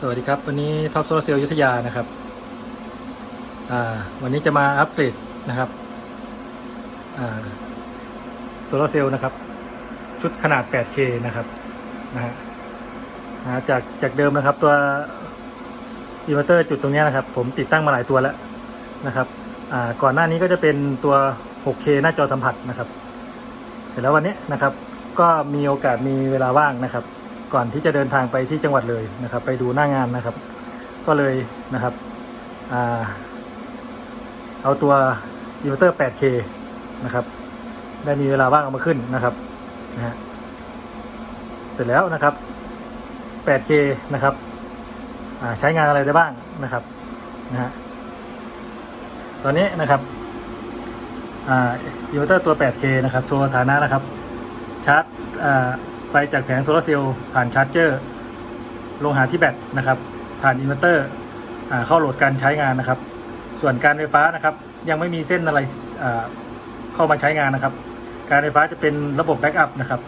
สวัสดีครับ วันนี้ท็อปโซลาเซลล์ยุทธยานะครับวันนี้จะมาอัปเกรดนะครับโซลาเซลล์นะครับ ชุดขนาด 8K นะครับนะฮะจากจากเดิมนะครับ ตัวอินเวอร์เตอร์จุดตรงนี้นะครับ ผมติดตั้งมาหลายตัวแล้วนะครับก่อนหน้านี้ก็จะเป็นตัว 6K หน้าจอสัมผัสนะครับ เสร็จแล้ววันนี้นะครับ ก็มีโอกาสมีเวลาว่างนะครับ ก่อนที่จะเดินทางไปที่จังหวัดเลยนะครับ ไปดูหน้างานนะครับ ก็เลยนะครับอเอาตัวอินเวอร์เตอร์ 8K นะครับ ได้มีเวลาว่างเอามาขึ้นนะครับนะฮะเสร็จแล้วนะครับ 8K นะครับใช้งานอะไรได้บ้างนะครับนะฮะตอนนี้นะครับอินเวอร์เตอร์ตัว 8K นะครับ โชว์ฐานะนะครับ ชาร์จอ่า ไฟจากแผงโซลาเซลล์ผ่านชาร์จเจอร์ลงหาที่แบตนะครับ ผ่านอินเวอร์เตอร์เข้าโหลดการใช้งานนะครับ ส่วนการไฟฟ้านะครับ ยังไม่มีเส้นอะไรเข้ามาใช้งานนะครับ การไฟฟ้าจะเป็นระบบแบ็กอัพนะครับ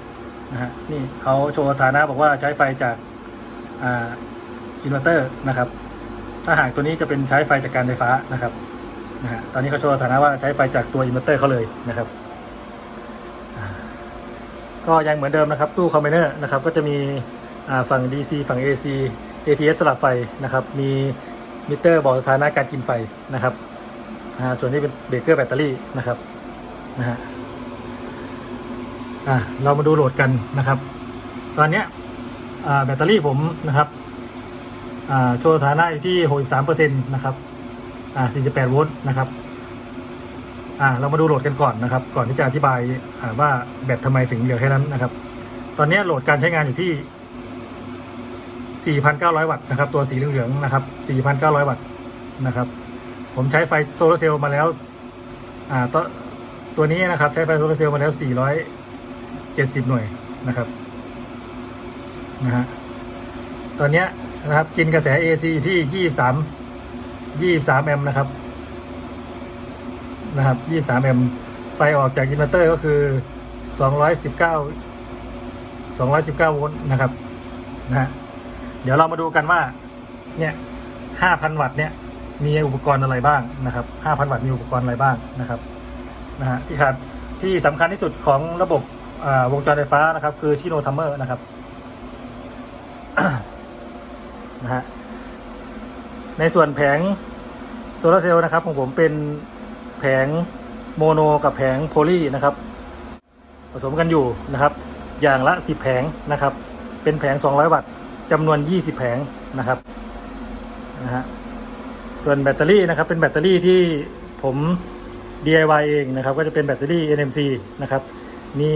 นะฮะนี่เขาโชว์ฐานะบอกว่าใช้ไฟจากอินเวอร์เตอร์นะครับ ถ้าหากตัวนี้จะเป็นใช้ไฟจากการไฟฟ้านะครับนะฮะตอนนี้เขาโชว์ฐานะว่าใช้ไฟจากตัวอินเวอร์เตอร์เขาเลยนะครับ ก็ยังเหมือนเดิมนะครับ ตู้คอมไบเนอร์นะครับก็จะมีฝั่ง DC ฝั่ง AC ATS สลับไฟนะครับ มีมิเตอร์บอกสถานะการกินไฟนะครับส่วนนี้เป็นเบรกเกอร์แบตเตอรี่นะครับนะฮะอ่าเรามาดูโหลดกันนะครับ ตอนเนี้ยแบตเตอรี่ผมนะครับอ่าโชว์สถานะอยู่ที่ 63%นะครับอ่า48 โวลต์นะครับ อ่าเรามาดูโหลดกันก่อนนะครับ ก่อนที่จะอธิบายว่าแบตทำไมถึงเหลือแค่นั้นนะครับ ตอนนี้โหลดการใช้งานอยู่ที่ 4,900 วัตต์นะครับ ตัวสีเหลืองๆนะครับ 4,900 วัตต์นะครับ ผมใช้ไฟโซลาร์เซลล์มาแล้วอ่าตัวตัวนี้นะครับ ใช้ไฟโซลาร์เซลล์มาแล้ว 470 หน่วยนะครับนะฮะตอนนี้นะครับกินกระแส AC อยู่ที่ 23 23 แอมป์นะครับ นะครับ 23 แอมป์ไฟออกจากอินเวอร์เตอร์ก็คือ 219 219 โวลต์นะครับนะฮะเดี๋ยวเรามาดูกันว่า เนี่ย 5,000 วัตต์เนี่ย มีอุปกรณ์อะไรบ้างนะครับ 5,000 วัตต์มีอุปกรณ์อะไรบ้างนะครับนะฮะที่ขาดที่สำคัญที่สุดของระบบวงจรไฟฟ้านะครับ คือชิโนทัมเมอร์นะครับนะฮะในส่วนแผงโซลาร์เซลล์นะครับของผมเป็น แผงโมโนกับแผงโพลีนะครับ ผสมกันอยู่นะครับ อย่างละ 10 แผงนะครับ เป็นแผง 200 วัตต์จำนวน 20 แผงนะครับนะฮะส่วนแบตเตอรี่นะครับ เป็นแบตเตอรี่ที่ผม DIY เองนะครับ ก็จะเป็นแบตเตอรี่ NMC นะครับ มี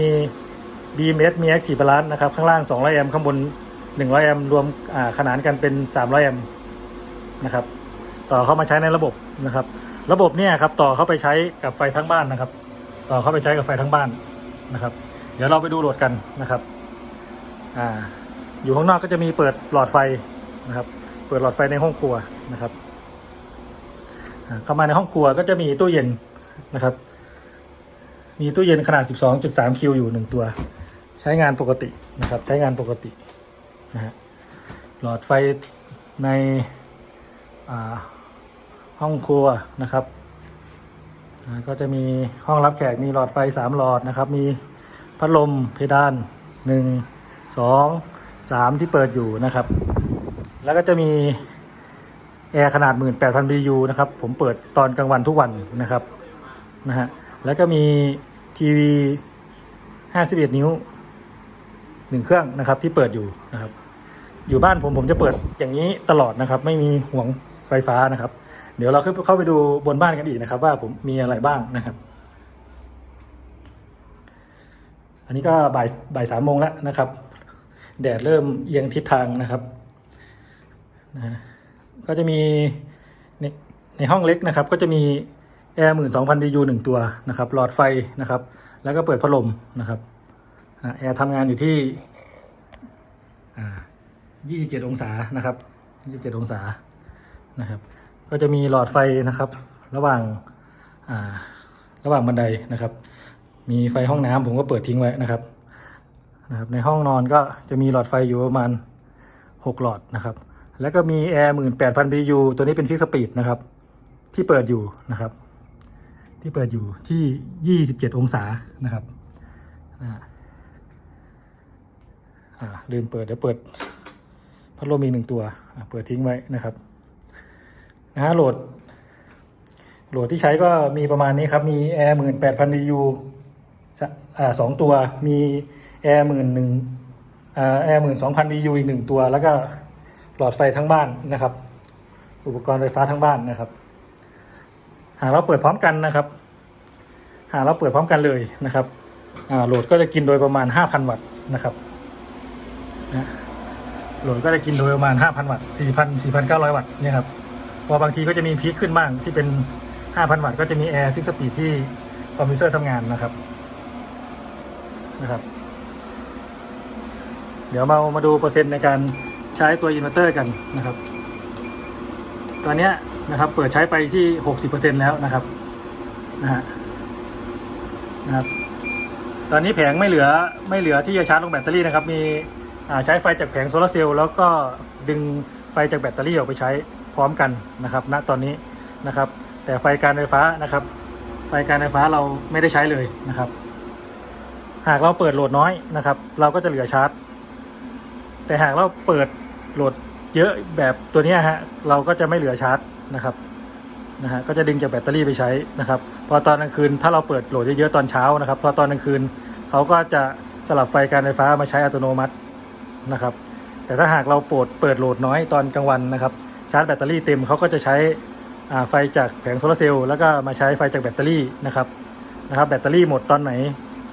BMS มี Active Balance นะครับ ข้างล่าง 200 แอมป์ข้างบน 100 แอมป์รวมขนานกันเป็น 300 แอมป์นะครับ ต่อเข้ามาใช้ในระบบนะครับ ระบบเนี่ยครับต่อเข้าไปใช้กับไฟทั้งบ้านนะครับ ต่อเข้าไปใช้กับไฟทั้งบ้านนะครับ เดี๋ยวเราไปดูโหลดกันนะครับอ่าอยู่ข้างนอกก็จะมีเปิดหลอดไฟนะครับ เปิดหลอดไฟในห้องครัวนะครับเข้ามาในห้องครัวก็จะมีตู้เย็นนะครับ มีตู้เย็นขนาด 12.3 คิวอยู่หนึ่งตัว ใช้งานปกตินะครับ ใช้งานปกตินะฮะหลอดไฟในอ่า ห้องครัวนะครับก็จะมีห้องรับแขกมีหลอดไฟสามหลอดนะครับ มีพัดลมเพดานหนึ่งสองสามที่เปิดอยู่นะครับ แล้วก็จะมีแอร์ขนาด 18,000 BU นะครับ ผมเปิดตอนกลางวันทุกวันนะครับนะฮะแล้วก็มีทีวี 51 นิ้วหนึ่งเครื่องนะครับที่เปิดอยู่นะครับ อยู่บ้านผมผมจะเปิดอย่างนี้ตลอดนะครับ ไม่มีห่วงไฟฟ้านะครับ เดี๋ยวเราเข้าเข้าไปดูบนบ้านกันอีกนะครับ ว่าผมมีอะไรบ้างนะครับ อันนี้ก็บ่ายบ่ายสามโมงแล้วนะครับ แดดเริ่มเอียงทิศทางนะครับนะก็จะมีในในห้องเล็กนะครับ ก็จะมีแอร์หมื่นสองพันดียูหนึ่งตัวนะครับ หลอดไฟนะครับ แล้วก็เปิดพัดลมนะครับแอร์ทำงานอยู่ที่อ่า27องศานะครับ27องศานะครับ ก็จะมีหลอดไฟนะครับ ระหว่างาระหว่างบันไดนะครับ มีไฟห้องน้ำผมก็เปิดทิ้งไว้นะครับนะครับ ในห้องนอนก็จะมีหลอดไฟอยู่ประมาณ 6 หลอดนะครับ แล้วก็มีแอร์หมื่นแปดพัน BU ตัวนี้เป็นฟิกสปีดนะครับ ที่เปิดอยู่นะครับ ที่เปิดอยู่ที่ยี่สิบเจ็ดองศานะครับอ่าอ่าลืมเปิดเดี๋ยวเปิดพัดลมอีกหนึ่งตัวเปิดทิ้งไว้นะครับ นะฮะโหลด โหลดที่ใช้ก็มีประมาณนี้ครับ มีแอร์หมื่นแปดพัน BU อ่าสองตัว มีแอร์หมื่นหนึ่งอ่าแอร์หมื่นสองพัน BU อีกหนึ่งตัว แล้วก็หลอดไฟทั้งบ้านนะครับ อุปกรณ์ไฟฟ้าทั้งบ้านนะครับ หากเราเปิดพร้อมกันนะครับ หากเราเปิดพร้อมกันเลยนะครับอ่าโหลดก็จะกินโดยประมาณ 5,000 วัตต์นะครับนะโหลดก็จะกินโดยประมาณ 5,000 วัตต์4,000 4,900 วัตต์เนี่ยครับ พอบางทีก็จะมีพีคขึ้นบ้างที่เป็น 5,000 วัตต์ก็จะมีแอร์ฟิกสปีดที่คอมพิวเตอร์ทำงานนะครับนะครับ เดี๋ยวมามาดูเปอร์เซ็นต์ในการใช้ตัวอินเวอร์เตอร์กันนะครับ ตอนนี้นะครับเปิดใช้ไปที่ 60%แล้วนะครับนะฮะนะครับตอนนี้แผงไม่เหลือไม่เหลือที่จะชาร์จลงแบตเตอรี่นะครับ มีใช้ไฟจากแผงโซลาร์เซลล์แล้วก็ดึงไฟจากแบตเตอรี่ออกไปใช้ พร้อมกันนะครับณตอนนี้นะครับ แต่ไฟการไฟฟ้านะครับ ไฟการไฟฟ้าเราไม่ได้ใช้เลยนะครับ หากเราเปิดโหลดน้อยนะครับ เราก็จะเหลือชาร์จ แต่หากเราเปิดโหลดเยอะแบบตัวนี้ฮะเราก็จะไม่เหลือชาร์จนะครับนะฮะก็จะดึงจากแบตเตอรี่ไปใช้นะครับ พอตอนกลางคืนถ้าเราเปิดโหลดเยอะๆตอนเช้านะครับ พอตอนกลางคืนเขาก็จะสลับไฟการไฟฟ้ามาใช้อัตโนมัตินะครับ แต่ถ้าหากเราเปิดเปิดโหลดน้อยตอนกลางวันนะครับ ชาร์จแบตเตอรี่เต็มเขาก็จะใช้ไฟจากแผงโซลาร์เซลล์แล้วก็มาใช้ไฟจากแบตเตอรี่นะครับนะครับแบตเตอรี่หมดตอนไหน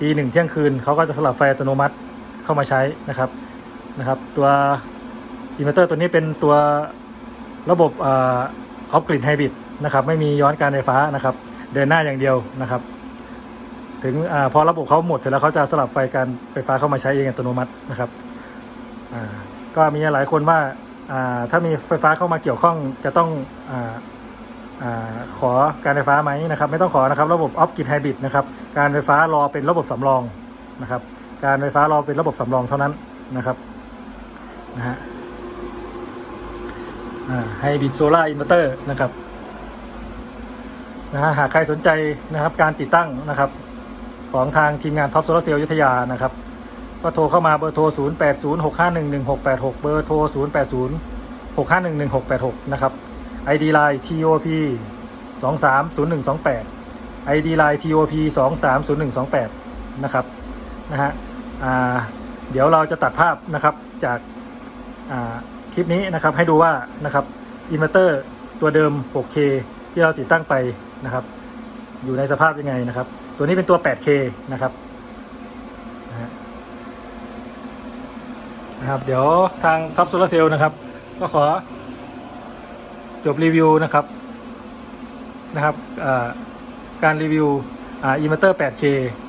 ตีหนึ่งเที่ยงคืนเขาก็จะสลับไฟอัตโนมัติเข้ามาใช้นะครับนะครับ ตัวอินเวอร์เตอร์ตัวนี้เป็นตัวระบบออฟกริดไฮบริดนะครับไม่มีย้อนการไฟฟ้านะครับ เดินหน้าอย่างเดียวนะครับ ถึงอพอระบบเขาหมดเสร็จแล้วเขาจะสลับไฟการไฟฟ้าเข้ามาใช้เองอัตโนมัตินะครับก็มีหลายคนว่า ถ้ามีไฟฟ้าเข้ามาเกี่ยวข้องจะต้องออขอการไฟฟ้าไหมนะครับ ไม่ต้องขอนะครับ ระบบออฟกิ d ไฮบริดนะครับ การไฟฟ้ารอเป็นระบบสำรองนะครับ การไฟฟ้ารอเป็นระบบสำรองเท่านั้นนะครับนะฮะไฮบริดโซล่าอินเวอร์เตอร์นะครับนะฮะหากใครสนใจนะครับการติดตั้งนะครับ ของทางทีมงานท็อปโซลาร์เซลล์ยุทธยานะครับ ก็โทรเข้ามาเบอร์โทร 0 8 0 6 5 1 1 6 8 6 เบอร์โทร 0 8 0 6 5 1 1 6 8 6 นะครับ ID Line TOP 2 3 0 1 2 8 ID Line TOP 2 3 0 1 2 8 นะครับ นะฮะเดี๋ยวเราจะตัดภาพนะครับจากคลิปนี้นะครับให้ดูว่านะครับอินเวอร์เตอร์ตัวเดิม 6K ที่เราติดตั้งไปนะครับ อยู่ในสภาพยังไงนะครับ ตัวนี้เป็นตัว 8K นะครับนะฮะ นะครับเดี๋ยวทางท็อปโซลาเซลล์นะครับ ก็ขอจบรีวิวนะครับนะครับการรีวิวอ่าอินเวอร์เตอร์ 8K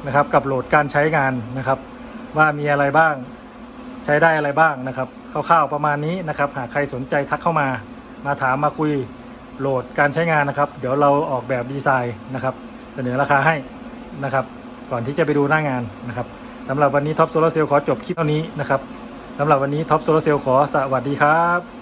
นะครับกับโหลดการใช้งานนะครับ ว่ามีอะไรบ้างใช้ได้อะไรบ้างนะครับคร่าวๆประมาณนี้นะครับ หากใครสนใจทักเข้ามามาถามมาคุยโหลดการใช้งานนะครับ เดี๋ยวเราออกแบบดีไซน์นะครับ เสนอราคาให้นะครับ ก่อนที่จะไปดูหน้างานนะครับสำหรับวันนี้ท็อปโซลาเซลล์ขอจบคลิปเท่านี้นะครับ สำหรับวันนี้ท็อปโซลาเซลล์ขอสวัสดีครับ